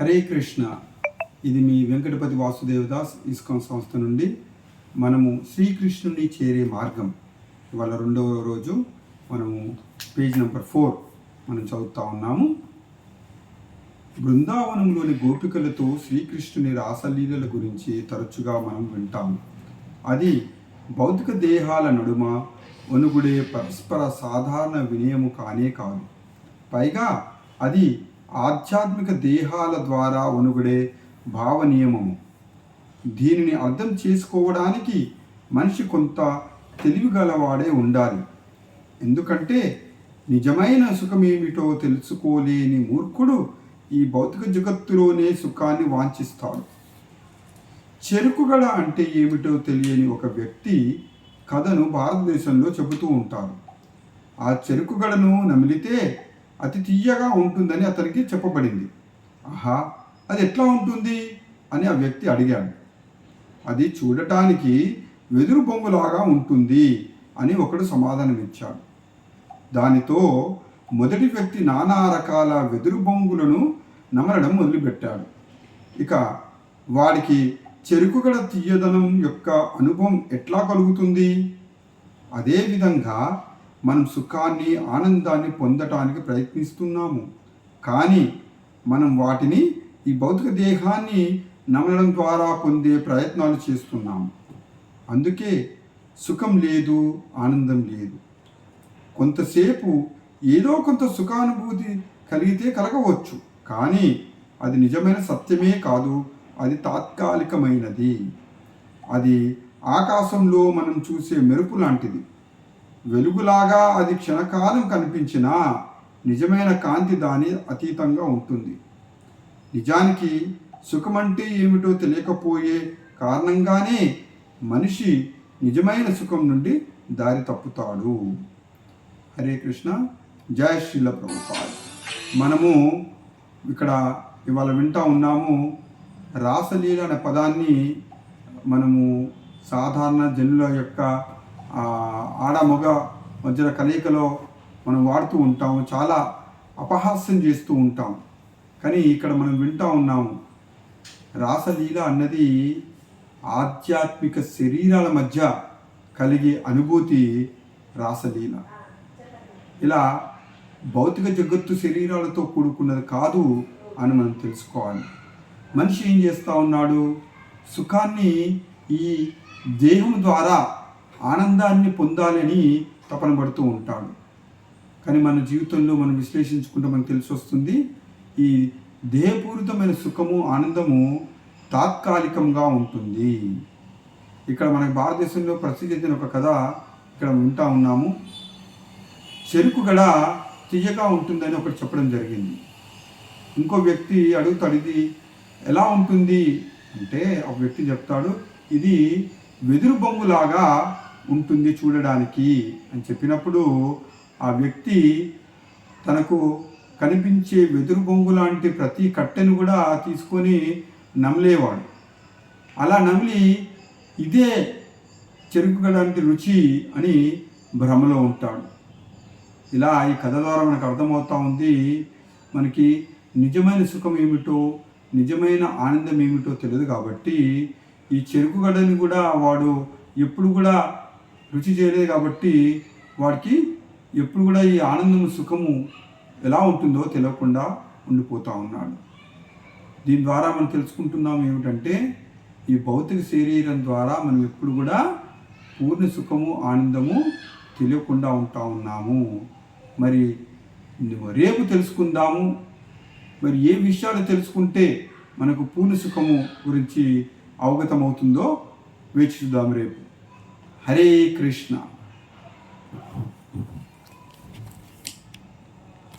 హరే కృష్ణ. ఇది మీ వెంకటపతి వాసుదేవదాస్ ఇస్కాన్ సంస్థ నుండి మనము శ్రీకృష్ణుని చేరే మార్గం. ఇవాళ రెండవ రోజు మనము పేజ్ నెంబర్ ఫోర్ మనం చదువుతా ఉన్నాము. బృందావనంలోని గోపికలతో శ్రీకృష్ణుని రాసలీలల గురించి తరచుగా మనం వింటాము. అది భౌతిక దేహాల నడుమ ఒనుగుడే పరస్పర సాధారణ వినయము కానే కాదు. పైగా అది ఆధ్యాత్మిక దేహాల ద్వారా ఒనుగుడే భావ నియమము దీనిని అర్థం చేసుకోవడానికి మనిషి కొంత తెలివిగలవాడే ఉండాలి. ఎందుకంటే నిజమైన సుఖమేమిటో తెలుసుకోలేని మూర్ఖుడు ఈ భౌతిక జగత్తులోనే సుఖాన్ని వాంఛిస్తాడు. చెరుకుగడ అంటే ఏమిటో తెలియని ఒక వ్యక్తి కథను భారతదేశంలో చెబుతూ ఉంటారు ఆ చెరుకుగడను నమిలితే అతి తీయగా ఉంటుందని అతనికి చెప్పబడింది. ఆహా అది ఎట్లా ఉంటుంది? అని ఆ వ్యక్తి అడిగాడు. అది చూడటానికి వెదురు బొంగులాగా ఉంటుంది అని ఒకడు సమాధానం ఇచ్చాడు దానితో మొదటి వ్యక్తి నానా రకాల వెదురు బొంగులను నమలడం మొదలుపెట్టాడు. ఇక వాడికి చెరుకుగడ తీయదనం యొక్క అనుభవం ఎట్లా కలుగుతుంది? అదేవిధంగా మనం సుఖాన్ని ఆనందాన్ని పొందటానికి ప్రయత్నిస్తున్నాము. కానీ మనం వాటిని ఈ భౌతిక దేహాన్ని నమలడం ద్వారా పొందే ప్రయత్నాలు చేస్తున్నాము. అందుకే సుఖం లేదు ఆనందం లేదు. కొంతసేపు ఏదో కొంత సుఖానుభూతి కలిగితే కలగవచ్చు. కానీ అది నిజమైన సత్యమే కాదు అది తాత్కాలికమైనది. అది ఆకాశంలో మనం చూసే మెరుపు లాంటిది. వెలుగులాగా అది క్షణకాలం కనిపించినా నిజమైన కాంతి దాని అతీతంగా ఉంటుంది. నిజానికి సుఖమంటే ఏమిటో తెలియకపోయే కారణంగానే మనిషి నిజమైన సుఖం నుండి దారి తప్పుతాడు. హరే కృష్ణ. జయ శ్రీల ప్రభుపాద్. మనము ఇక్కడ ఇవాళ వింటా ఉన్నాము రాసలీల అనే పదాన్ని మనము సాధారణ జనుల యొక్క ఆడ మగ మధ్యన కలయికలో మనం వాడుతూ ఉంటాము చాలా అపహాస్యం చేస్తూ ఉంటాం కానీ ఇక్కడ మనం వింటూ ఉన్నాము రాసలీల అన్నది ఆధ్యాత్మిక శరీరాల మధ్య కలిగే అనుభూతి రాసలీల. ఇలా భౌతిక జగత్తు శరీరాలతో కూడుకున్నది కాదు అని మనం తెలుసుకోవాలి. మనిషి ఏం చేస్తూ ఉన్నాడు? సుఖాన్ని ఈ దేహం ద్వారా ఆనందాన్ని పొందాలని తపన పడుతూ ఉంటాడు. కానీ మన జీవితంలో మనం విశ్లేషించుకుంటే మనకు తెలిసి వస్తుంది ఈ దేహపూరితమైన సుఖము ఆనందము తాత్కాలికంగా ఉంటుంది. ఇక్కడ మన భారతదేశంలో ప్రసిద్ధి చెందిన ఒక కథ ఇక్కడ వింటా ఉన్నాము. చెరుకు గడ తీయగా ఉంటుందని ఒకటి చెప్పడం జరిగింది. ఇంకో వ్యక్తి అడుగుతాడు ఇది ఎలా ఉంటుంది? అంటే ఒక వ్యక్తి చెప్తాడు ఇది వెదురు బొంగులాగా ఉంటుంది చూడడానికి అని చెప్పినప్పుడు ఆ వ్యక్తి తనకు కనిపించే వెదురు బొంగు లాంటి ప్రతి కట్టెను కూడా తీసుకొని నమిలేవాడు. అలా నమిలి ఇదే చెరుకు రుచి అని భ్రమలో ఉంటాడు. ఇలా ఈ కథ ద్వారా మనకు అర్థమవుతా ఉంది మనకి నిజమైన సుఖం ఏమిటో నిజమైన ఆనందం ఏమిటో తెలియదు కాబట్టి ఈ చెరుకుగడని కూడా వాడు ఎప్పుడు కూడా రుచి చేయలేదు కాబట్టి వాడికి ఎప్పుడు కూడా ఈ ఆనందము సుఖము ఎలా ఉంటుందో తెలియకుండా ఉండిపోతూ ఉన్నాడు. దీని ద్వారా మనం తెలుసుకుంటున్నాం ఏమిటంటే ఈ భౌతిక శరీరం ద్వారా మనం ఎప్పుడు కూడా పూర్ణ సుఖము ఆనందము తెలియకుండా ఉంటా ఉన్నాము. మరి రేపు తెలుసుకుందాము. మరి ఏ విషయాలు తెలుసుకుంటే మనకు పూర్ణ సుఖము గురించి అవగతమవుతుందో వేచి చూద్దాం రేపు. హరే కృష్ణ